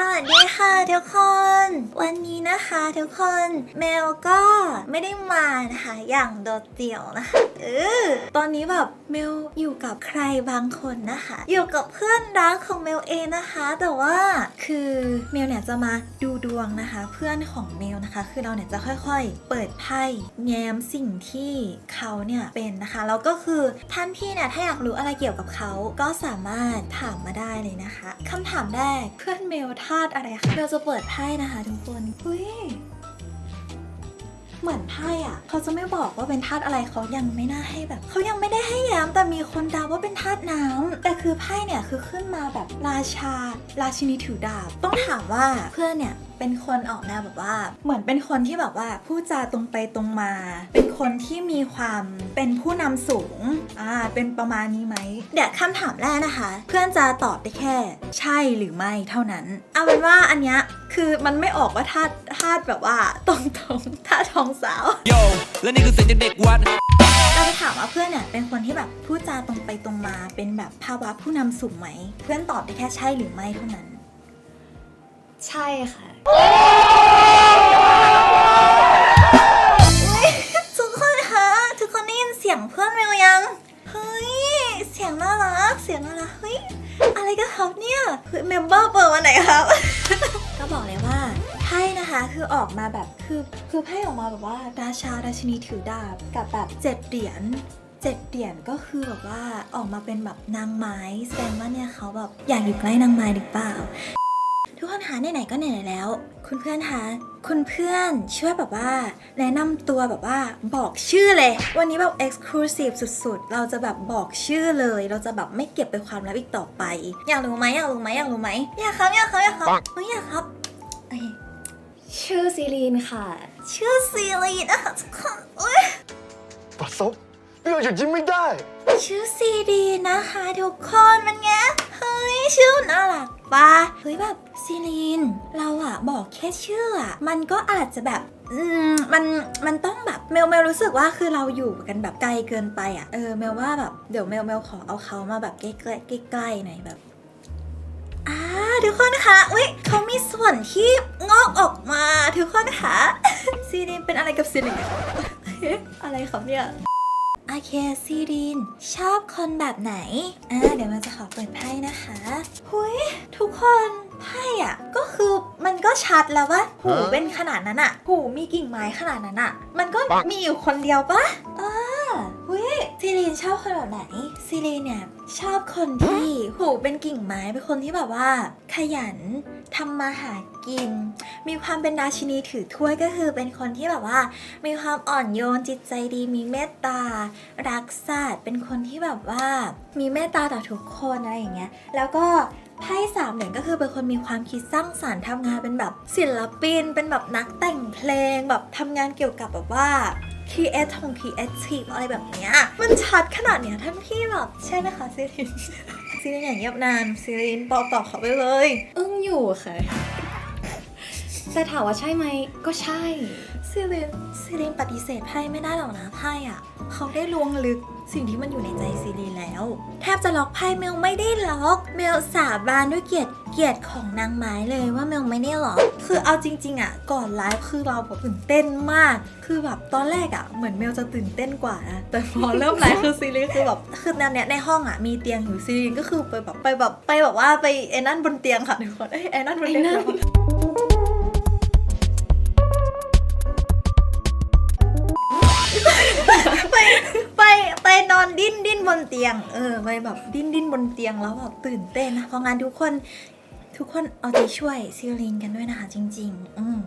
สวัสดีค่ะทุกคน วันนี้นะคะทุกคนเมลก็ไม่ได้มานะคะอย่างโดดเดี่ยวนะคะเออตอนนี้แบบเมลอยู่กับใครบางคนนะคะ อยู่กับเพื่อนรักของเมลเองนะคะ แต่ว่าคือเมลเนี่ยจะมาดูดวงนะคะ เพื่อนของเมลนะคะ คือเราเนี่ยจะค่อยๆ เปิดไพ่แง้มสิ่งที่เขาเนี่ยเป็นนะคะแล้วก็คือท่านพี่เนี่ยถ้าอยากรู้อะไรเกี่ยวกับเขาก็สามารถถามมาได้เลยนะคะคำถามแรกเพื่อนเมลธาตุอะไรคะเราจะเปิดไพ่นะคะทุกคนอุ้ยเหมือนไพ่อะ เขาจะไม่บอกว่าเป็นธาตุอะไรเขายังไม่น่าให้แบบเขายังไม่ได้ให้ย้ำแต่มีคนดาว่าเป็นธาตุน้ำแต่คือไพ่เนี่ยคือขึ้นมาแบบราชา ราชินีถือดาบ ต้องถามว่าเพื่อนเนี่ย เป็นคนออกแนวแบบว่า เหมือนเป็นคนที่แบบว่าพูดจาตรงไปตรงมา เป็นคนที่มีความเป็นผู้นำสูงอ่าเป็นประมาณนี้ไหมเดี๋ยวคำถามแรกนะคะ เพื่อนจะตอบได้แค่ ใช่หรือไม่เท่านั้น เอาเป็นว่าอันเนี้ยคือมันไม่ออกว่าธาตุธาตุแบบว่าตรงๆธาตุทองสาวโยและนี่คือเสียงจากเด็กวัดเราจะถามว่าเพื่อนเนี่ยเป็นคนที่แบบพูดจาตรงไปตรงมา เป็นแบบภาวะผู้นำสูงไหม เพื่อนตอบได้แค่ใช่หรือไม่เท่านั้น ใช่ค่ะ ทุกคนคะ ทุกคนได้ยินเสียงเพื่อนเมลยัง เฮ้ย เสียงน่ารัก เสียงน่ารัก เฮ้ย อะไรกันครับเนี่ยเมมเบอร์เปิดวันไหนครับ ก็บอกเลยว่าไพ่นะคะคือออกมาแบบคือคือไพ่ออกมาแบบว่าราชาราชินีถือดาบกับแบบเจ็ดเหรียญเจ็ดเหรียญก็คือแบบว่าออกมาเป็นแบบนางไม้ แสดงว่าเนี่ยเขาแบบอยากอยู่ใกล้นางไม้หรือเปล่า กคนคะไหนๆก็ไหนๆแล้ว คุณเพื่อนคะคุณเพื่อนช่วยแบบว่า แนะนำตัวแบบว่าบอกชื่อเลย วันนี้แบบ exclusive สุดๆ เราจะแบบบอกชื่อเลย เราจะแบบไม่เก็บเป็นความลับอีกต่อไป อยากรู้ไหมอยากรู้ไหมอยากรู้ไหมอยากครับอยากครับอยากครับเฮ้ยอยากครับโอเคชื่อซีรีนค่ะ ชื่อซีรีนนะคะทุกคนอุ๊ยปัสซบพี่เราหยุดยิ้มไม่ได้ ชื่อซีรีนนะคะทุกคนมันไงเฮ้ย ชื่อน่ารักปะเฮ้ยแบบซีรีนเราอะบอกแค่ชื่ออะมันก็อาจจะแบบมันมันต้องแบบเมลเมลรู้สึกว่าคือเราอยู่กันแบบไกลเกินไปอะเออเมลว่าแบบเดี๋ยวเมลเมลขอเอาเขามาแบบใกล้ใกล้ใกล้ๆหน่อยแบบอ่าทุกคนคะอุ้ยเขามีส่วนที่งอกออกมาทุกคนคะซีรีนเป็นอะไรกับซีรีนอะไรครับเนี่ย โอเคซีรีน ชอบคนแบบไหน อ่า เดี๋ยวมันจะขอเปิดไพ่นะคะหุยทุกคนไพ่อะก็คือมันก็ชัดแล้วว่าหูฮะเป็นขนาดนั้นอะหูมีกิ่งไม้ขนาดนั้นอะมันก็มีอยู่คนเดียวปะอ่าหุยซีรีนชอบคนแบบไหนซีรีนเนี่ย ชอบคนที่หูเป็นกิ่งไม้เป็นคนที่แบบว่า ขยันทำมาหากิน มีความเป็นราชินีถือถ้วยก็คือเป็นคนที่แบบว่า มีความอ่อนโยนจิตใจดี มีเมตตา รักสัตว์เป็นคนที่แบบว่า มีเมตตาต่อทุกคนอะไรอย่างเงี้ย แล้วก็ไพ่สามเหรียญก็คือเป็นคนมีความคิดสร้างสารรค์ทำงานเป็นแบบศิลปิน เป็นแบบนักแต่งเพลงแบบทำงานเกี่ยวกับแบบว่า ครีเอทของครีเอทีฟอะไรแบบเนี้ยมันชัดขนาดเนี้ยท่านพี่แบบใช่ไหมคะซีรินซีรินอย่างเงียบนานซีรินตอบตอบเขาไปเลย อึ้งอยู่ค่ะ แต่ถามว่าใช่ไหม ก็ใช่ซิลินซิลินปฏิเสธไพ่ไม่ได้หรอกนะไพ่อะเขาได้ลวงลึกสิ่งที่มันอยู่ในใจซิลินแล้ว แทบจะล็อกไพ่เมลไม่ได้ล็อก เมลสาบานด้วยเกียรติเกียรติของนางไม้เลยว่าเมลไม่ได้ล็อก คือเอาจริง ๆอะก่อนไลฟ์คือเราแบบตื่นเต้นมาก คือแบบตอนแรกอะเหมือนเมลจะตื่นเต้นกว่านะแต่พอเริ่มไลฟ์คือซีรีส์คือแบบคือในเนี้ยในห้องอะมีเตียงอยู่ซีรีส์ก็คือไปแบบไปแบบไปแบบว่าไปไอ้นั่นบนเตียงค่ะทุกคนเอ้ยไอ้นั่นบนเตียง ไอ้นั่น อนดิ้นดิ้นบนเตียง เออไปแบบดิ้นดิ้นบนเตียงแล้วแบบตื่นเต้นนะเพราะงานทุกคนทุกคนเอาใจช่วยซิลินกันด้วยนะคะจริง ๆ อืม